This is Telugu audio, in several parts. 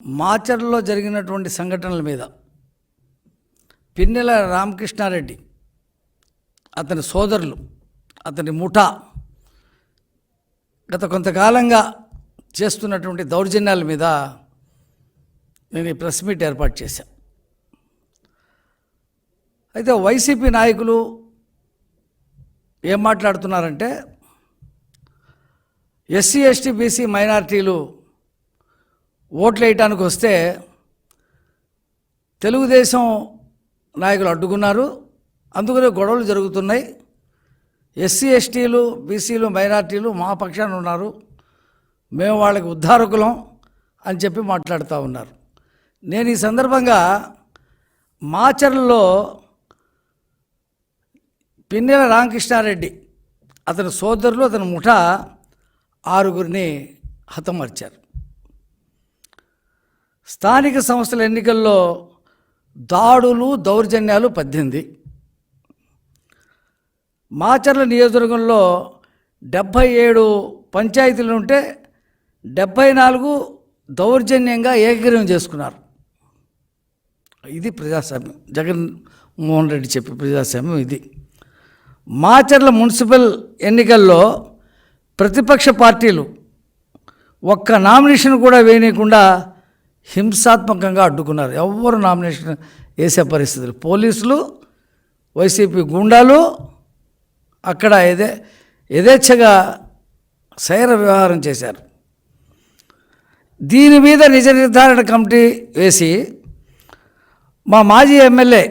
మాచర్లో జరిగినటువంటి సంఘటనల మీద పిన్నెల రామకృష్ణారెడ్డి అతని సోదరులు అతని ముఠా గత కొంతకాలంగా చేస్తున్నటువంటి దౌర్జన్యాల మీద నేను ఈ ప్రెస్ మీట్ ఏర్పాటు చేశాను అయితే వైసీపీ నాయకులు ఏం మాట్లాడుతున్నారంటే ఎస్సీ ఎస్టీ బీసీ మైనారిటీలు ఓట్లు వేయటానికి వస్తే తెలుగుదేశం నాయకులు అడ్డుకున్నారు. అందుకనే గొడవలు జరుగుతున్నాయి. ఎస్సీ ఎస్టీలు బీసీలు మైనార్టీలు మా పక్షాన ఉన్నారు. మేము వాళ్ళకి ఉద్ధారకులం అని చెప్పి మాట్లాడుతూ ఉన్నారు. నేను ఈ సందర్భంగా మాచర్లలో పిన్నెల రామకృష్ణారెడ్డి అతని సోదరులు అతని ముఠ ఆరుగురిని హతమార్చారు. స్థానిక సంస్థల ఎన్నికల్లో దాడులు దౌర్జన్యాలు పద్దెనిమిది. మాచర్ల నియోజకవర్గంలో డెబ్భై ఏడు పంచాయతీలు ఉంటే డెబ్భై నాలుగు దౌర్జన్యంగా ఏకగ్రీవం చేసుకున్నారు. ఇది ప్రజాస్వామ్యం. జగన్ మోహన్ రెడ్డి చెప్పే ప్రజాస్వామ్యం ఇది. మాచర్ల మున్సిపల్ ఎన్నికల్లో ప్రతిపక్ష పార్టీలు ఒక్క నామినేషన్ కూడా వేయనీయకుండా హింసాత్మకంగా అడ్డుకున్నారు. ఎవ్వరు నామినేషన్ వేసే పరిస్థితులు? పోలీసులు వైసీపీ గుండాలు అక్కడ ఎదే యథేచ్ఛగా సైర వ్యవహారం చేశారు. దీని మీద నిజ నిర్ధారణ కమిటీ వేసి మా మాజీ MLA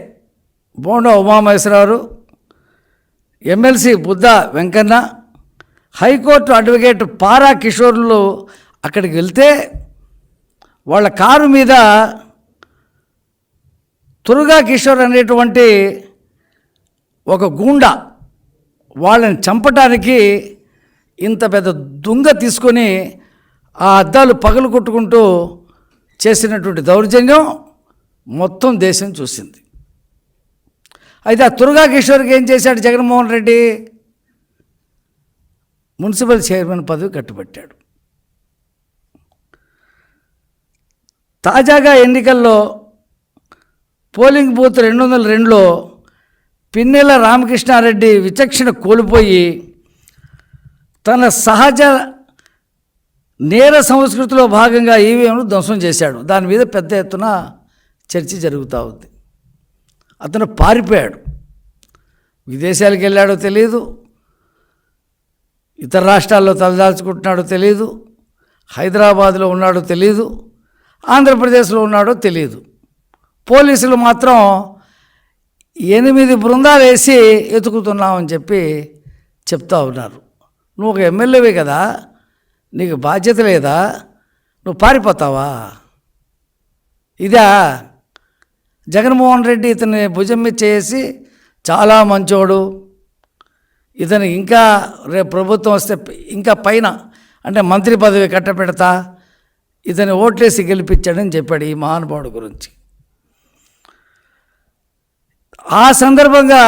Bonda Umamaheswararao MLC Buddha Venkanna high court advocate Para కిషోర్లు అక్కడికి వెళ్తే వాళ్ళ కారు మీద తురుగా కిషోర్ అనేటువంటి ఒక గూండా వాళ్ళని చంపటానికి ఇంత పెద్ద దుంగ తీసుకొని ఆ అద్దాలు పగలు కొట్టుకుంటూ చేసినటువంటి దౌర్జన్యం మొత్తం దేశం చూసింది. అయితే ఆ తురుగా కిషోర్కి ఏం చేశాడు జగన్మోహన్ రెడ్డి? మున్సిపల్ చైర్మన్ పదవి కట్టుబెట్టాడు. తాజాగా ఎన్నికల్లో పోలింగ్ బూత్ రెండు వందల రెండులో పిన్నెల రామకృష్ణారెడ్డి విచక్షణ కోల్పోయి తన సహజ నేర సంస్కృతిలో భాగంగా ఈవీఎంను ధ్వంసం చేశాడు. దాని మీద పెద్ద ఎత్తున చర్చ జరుగుతూ ఉంది. అతను పారిపోయాడు. విదేశాలకు వెళ్ళాడో తెలియదు ఇతర రాష్ట్రాల్లో తలదాల్చుకుంటున్నాడో తెలియదు హైదరాబాద్లో ఉన్నాడో తెలియదు ఆంధ్రప్రదేశ్లో ఉన్నాడో తెలియదు పోలీసులు మాత్రం ఎనిమిది బృందాలు వేసి ఎతుకుతున్నామని చెప్పి చెప్తా ఉన్నారు. నువ్వు ఒక ఎమ్మెల్యేవే కదా నీకు బాధ్యత లేదా నువ్వు పారిపోతావా? ఇదా జగన్మోహన్ రెడ్డి ఇతని భుజం మీద చేసి చాలా మంచోడు. ఇతను ఇంకా రేపు ప్రభుత్వం వస్తే ఇంకా పైన అంటే మంత్రి పదవి కట్టపెడతా ఇతని ఓట్లేసి గెలిపించాడని చెప్పాడు ఈ మహానుభావుడు గురించి. ఆ సందర్భంగా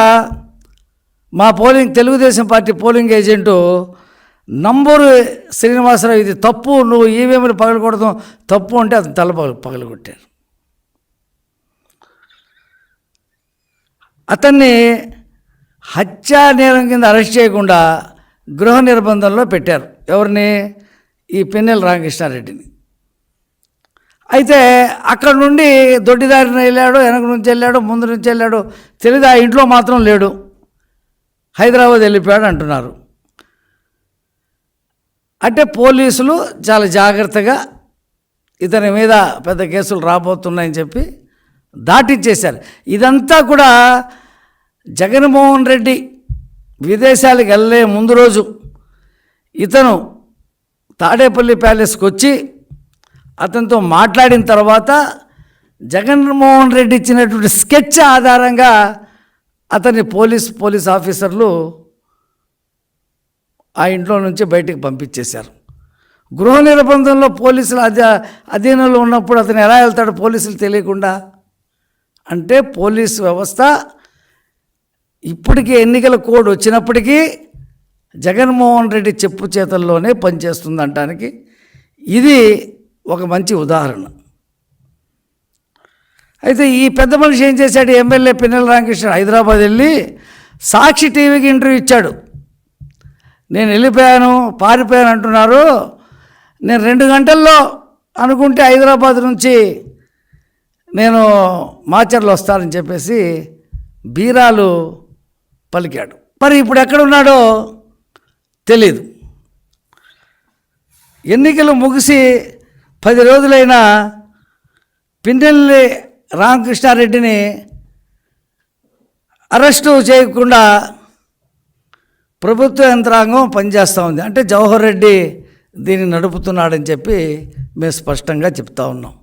మా polling Telugudesam party polling agent number Srinivasarao ఇది తప్పు నువ్వు ఈవీఎంలు పగలకూడదు తప్పు అంటే అతను తల పగలు పగలగొట్టారు. అతన్ని హత్యా నేరం కింద అరెస్ట్ చేయకుండా గృహ నిర్బంధంలో పెట్టారు. ఎవరిని? ఈ పిన్నెల రామకృష్ణారెడ్డిని. అయితే అక్కడ నుండి దొడ్డిదారిన వెళ్ళాడు వెనక నుంచి వెళ్ళాడు ముందు నుంచి వెళ్ళాడు. తెలియదు ఆ ఇంట్లో మాత్రం లేడు. హైదరాబాద్ వెళ్ళిపోయాడు అంటున్నారు. అంటే పోలీసులు చాలా జాగ్రత్తగా ఇతని మీద పెద్ద కేసులు రాబోతున్నాయని చెప్పి దాటిచ్చేశారు. ఇదంతా కూడా జగన్మోహన్ రెడ్డి విదేశాలకు వెళ్ళే ముందు రోజు. ఇతను తాడేపల్లి ప్యాలెస్కి వచ్చి అతనితో మాట్లాడిన తర్వాత జగన్మోహన్ రెడ్డి ఇచ్చినటువంటి స్కెచ్ ఆధారంగా అతన్ని పోలీస్ పోలీస్ ఆఫీసర్లు ఆ ఇంట్లో నుంచి బయటికి పంపించేశారు. గృహ నిర్బంధంలో పోలీసులు అధ అధీనంలో ఉన్నప్పుడు అతను ఎలా వెళ్తాడు పోలీసులు తెలియకుండా అంటే పోలీస్ వ్యవస్థ ఇప్పటికీ ఎన్నికల కోడ్ వచ్చినప్పటికీ జగన్మోహన్ రెడ్డి చెప్పు చేతల్లోనే పనిచేస్తుంది అనటానికి ఇది ఒక మంచి ఉదాహరణ. అయితే ఈ పెద్ద మనిషి ఏం చేశాడు? ఎమ్మెల్యే పిన్నెల రామకృష్ణ హైదరాబాద్ వెళ్ళి సాక్షి టీవీకి ఇంటర్వ్యూ ఇచ్చాడు. నేను వెళ్ళిపోయాను పారిపోయాను అంటున్నారు. నేను రెండు గంటల్లో అనుకుంటే హైదరాబాద్ నుంచి నేను మాచర్లు వస్తానని చెప్పేసి బీరాలు పలికాడు. మరి ఇప్పుడు ఎక్కడున్నాడో తెలీదు. ఎన్నికలు ముగిసి పది రోజులైనా పిన్నెల్లి రామకృష్ణారెడ్డిని అరెస్టు చేయకుండా ప్రభుత్వ యంత్రాంగం పనిచేస్తూ ఉంది. అంటే జవహర్ రెడ్డి దీన్ని నడుపుతున్నాడని చెప్పి మేము స్పష్టంగా చెప్తా ఉన్నాం.